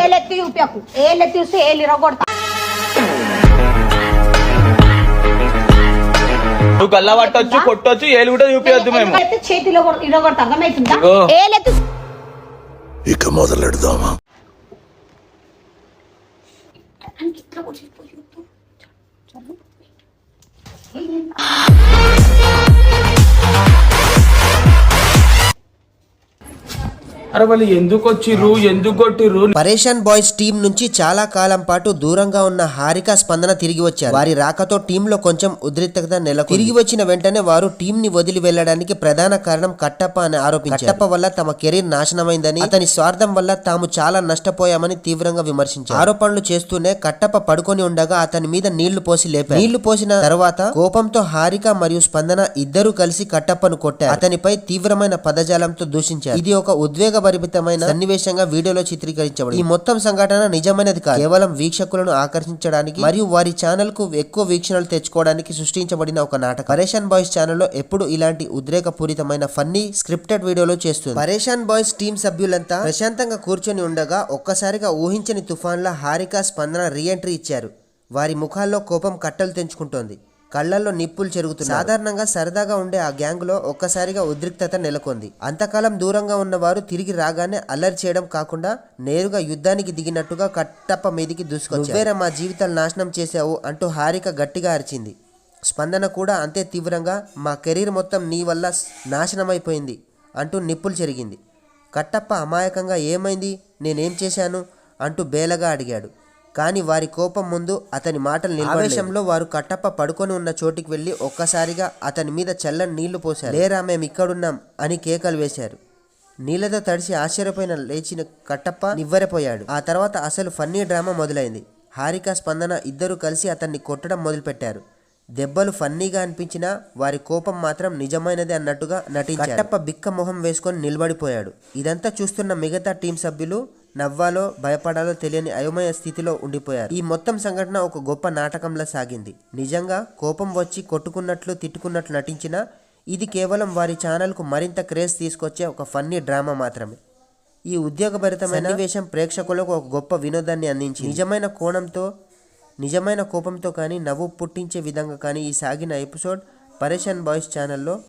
ఏలెత్తి చూపాకు ఏలెత్తి చూస్తే ఏళ్ళు ఇరగొడతా నువ్వు గల్ల పట్టొచ్చు కొట్టొచ్చు ఏలు కూడా చూపించద్దు మేము. చేతిలో కొడ- ఇరగొడతా అర్థమవుతుందా? ఇగో. ఏలెత్తి ఇక మొదలెడదామా? అరే వాళ్ళు ఎందుకు వచ్చిర్రు ఎందుకు కొట్టిర్రు? పరేషాన్ బాయ్స్ టీం నుంచి చాలా కాలం పాటు దూరంగా ఉన్న హారిక స్పందన తిరిగి వచ్చారు. వారి రాకతో టీమ్లో కొంచెం ఉద్రిక్తత నెలకు తిరిగి వచ్చిన వెంటనే వారు టీం ని వదిలి వెళ్ళడానికి ప్రధాన కారణం కట్టప్ప అని ఆరోపించారు. కట్టప్ప వల్ల తమ కెరీర్ నాశనమైందని అతని స్వార్థం వల్ల తాము చాలా నష్టపోయామని తీవ్రంగా విమర్శించారు. ఆరోపణలు చేస్తూనే కట్టప్ప పడుకొని ఉండగా అతని మీద నీళ్ళు పోసి లేపారు. నీళ్ళు పోసిన తర్వాత కోపంతో హారిక మరియు స్పందన ఇద్దరూ కలిసి కట్టప్పను కొట్టారు. అతనిపై తీవ్రమైన పదజాలంతో దూషించారు. ఇది ఒక పరిమితమైన సన్నివేశంగా వీడియోలో చిత్రీకరించబడింది. ఈ మొత్తం సంఘటన నిజమైనది కాదు. కేవలం వీక్షకులను ఆకర్షించడానికి మరియు వారి ఛానల్కు ఎక్కువ వీక్షణలు తెచ్చుకోవడానికి సృష్టించబడిన ఒక నాటకం. పరేషాన్ బాయ్స్ ఛానల్లో ఎప్పుడు ఇలాంటి ఉద్రేకపూరితమైన ఫన్నీ స్క్రిప్టెడ్ వీడియోలు చేస్తుంది. పరేషాన్ బాయ్స్ టీం సభ్యులంతా ప్రశాంతంగా కూర్చొని ఉండగా ఒక్కసారిగా ఊహించని తుఫాన్ల హారిక స్పందన రీఎంట్రీ ఇచ్చారు. వారి ముఖాల్లో కోపం కట్టలు తెంచుకుంటోంది. కళ్ళల్లో నిప్పులు చెరుగుతున్నాయి. సాధారణంగా సరదాగా ఉండే ఆ గ్యాంగ్లో ఒక్కసారిగా ఉద్రిక్తత నెలకొంది. అంతకాలం దూరంగా ఉన్నవారు తిరిగి రాగానే అల్లరి చేయడం కాకుండా నేరుగా యుద్ధానికి దిగినట్టుగా కట్టప్ప మీదికి దూసుకొచ్చారు. మా జీవితాలు నాశనం చేశావు అంటూ హారిక గట్టిగా అరిచింది. స్పందన కూడా అంతే తీవ్రంగా మా కెరీర్ మొత్తం నీ వల్ల నాశనమైపోయింది అంటూ నిప్పులు చెరిగింది. కట్టప్ప అమాయకంగా ఏమైంది? నేనేం చేశాను? అంటూ బేలగా అడిగాడు. కానీ వారి కోపం ముందు అతని మాటలు. ఆవేశంలో వారు కట్టప్ప పడుకొని ఉన్న చోటికి వెళ్ళి ఒక్కసారిగా అతని మీద చల్లని నీళ్ళు పోశారు. లేరా మేము ఇక్కడున్నాం అని కేకలు వేశారు. నీళ్ళతో తడిసి ఆశ్చర్యపోయిన లేచిన కట్టప్ప నివ్వెరపోయాడు. ఆ తర్వాత అసలు ఫన్నీ డ్రామా మొదలైంది. హారిక స్పందన ఇద్దరు కలిసి అతన్ని కొట్టడం మొదలుపెట్టారు. దెబ్బలు ఫన్నీగా అనిపించినా వారి కోపం మాత్రం నిజమైనదే అన్నట్టుగా నటించారు. కట్టప్ప బిక్క మొహం వేసుకొని నిలబడిపోయాడు. ఇదంతా చూస్తున్న మిగతా టీం సభ్యులు నవ్వాలో భయపడాలో తెలియని అయోమయ స్థితిలో ఉండిపోయారు. ఈ మొత్తం సంఘటన ఒక గొప్ప నాటకంలా సాగింది. నిజంగా కోపం వచ్చి కొట్టుకున్నట్లు తిట్టుకున్నట్లు నటించినా ఇది కేవలం వారి ఛానల్కు మరింత క్రేజ్ తీసుకొచ్చే ఒక ఫన్నీ డ్రామా మాత్రమే. ఈ ఉద్యోగభరితమైన వేషం ప్రేక్షకులకు ఒక గొప్ప వినోదాన్ని అందించి నిజమైన కోణంతో నిజమైన కోపంతో కానీ నవ్వు పుట్టించే విధంగా కానీ ఈ సాగిన ఎపిసోడ్ పరేషాన్ బాయ్స్ ఛానల్లో